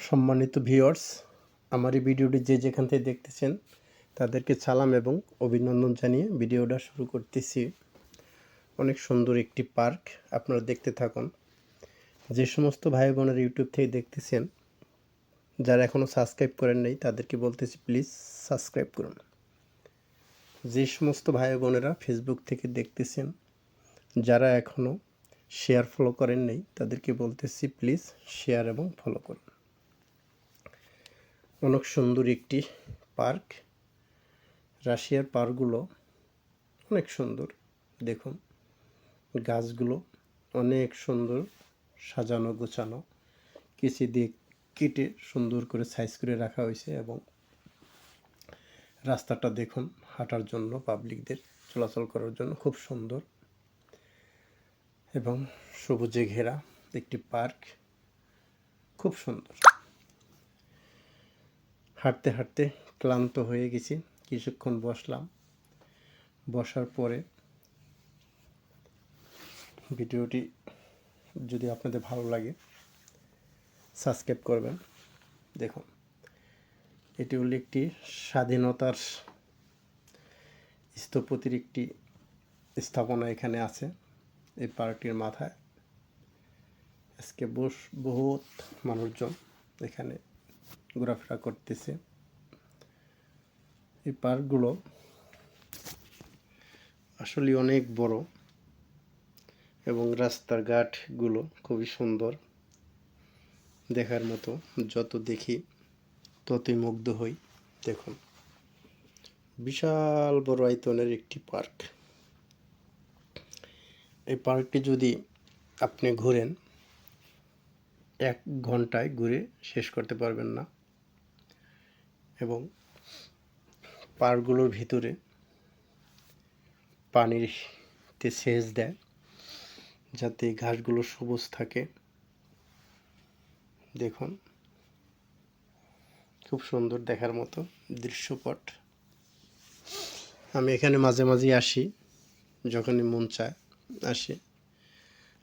সম্মানিত ভিওর্স আমার এই ভিডিওটি যে যেখান থেকে দেখতেছেন, তাদেরকে সালাম এবং অভিনন্দন জানিয়ে ভিডিওটা শুরু করতেছি। অনেক সুন্দর একটি পার্ক, আপনারা দেখতে থাকুন। যে সমস্ত ভাই বোনের ইউটিউব থেকে দেখতেছেন, যারা এখনও সাবস্ক্রাইব করেন নাই, তাদেরকে বলতেছি প্লিজ সাবস্ক্রাইব করুন। যে সমস্ত ভাই বোনেরা ফেসবুক থেকে দেখতেছেন, যারা এখনও শেয়ার ফলো করেন নাই, তাদেরকে বলতেছি প্লিজ শেয়ার এবং ফলো করুন। অনেক সুন্দর একটি পার্ক। রাশিয়ার পার্কগুলো অনেক সুন্দর, দেখুন। গাছগুলো অনেক সুন্দর, সাজানো গোছানো। কিছু দিয়ে কেটে সুন্দর করে সাইজ করে রাখা হয়েছে এবং রাস্তাটা দেখুন হাঁটার জন্য, পাবলিকদের চলাচল করার জন্য খুব সুন্দর। এবং সবুজে ঘেরা একটি পার্ক, খুব সুন্দর। হাঁটতে হাঁটতে ক্লান্ত হয়ে গেছি। কিছুক্ষণ বসলাম। বসার পরে ভিডিওটি যদি আপনাদের ভালো লাগে, সাবস্ক্রাইব করবেন। দেখুন, এটি হলো একটি স্বাধীনতার স্থপতির একটি স্থাপনা এখানে আছে, এই পার্কটির মাথায়। আজকে বস, বহুত মানুষজন এখানে ঘোরাফেরা করতেছে। এই পার্কগুলো আসলে অনেক বড় এবং রাস্তার ঘাটগুলো খুবই সুন্দর। দেখার মতো যত দেখি ততই মুগ্ধ হই। দেখুন, বিশাল বড় আয়তনের একটি পার্ক। এই পার্কটি যদি আপনি ঘুরেন, এক ঘন্টায় ঘুরে শেষ করতে পারবেন না। এবং পার্কগুলোর ভিতরে পানিতে সেচ দেয়, যাতে ঘাসগুলো সবুজ থাকে। দেখুন, খুব সুন্দর দেখার মতো দৃশ্যপট। আমি এখানে মাঝে মাঝে আসি, যখনই মন চায় আসি।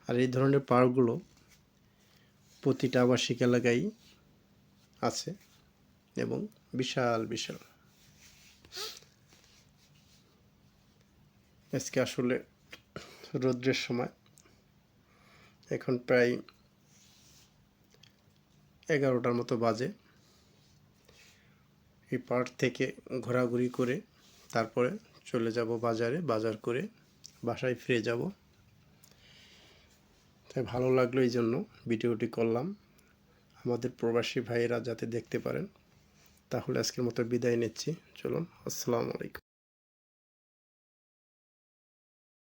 আর এই ধরনের পার্কগুলো প্রতিটা আবাসিক এলাকায় আছে। এবং বিশাল বিশাল। আজকে আসলে রৌদ্রের সময়। এখন প্রায় এগারোটার মতো বাজে। এই পার্ক থেকে ঘোরাঘুরি করে তারপরে চলে যাব বাজারে, বাজার করে বাসায় ফিরে যাব। তাই ভালো লাগল এই জন্য ভিডিওটি করলাম। আমাদের প্রবাসী ভাইয়েরা যাতে দেখতে পারেন। তাহলে আজকের মতো বিদায় নিচ্ছি। চলুন আসসালামু আলাইকুম।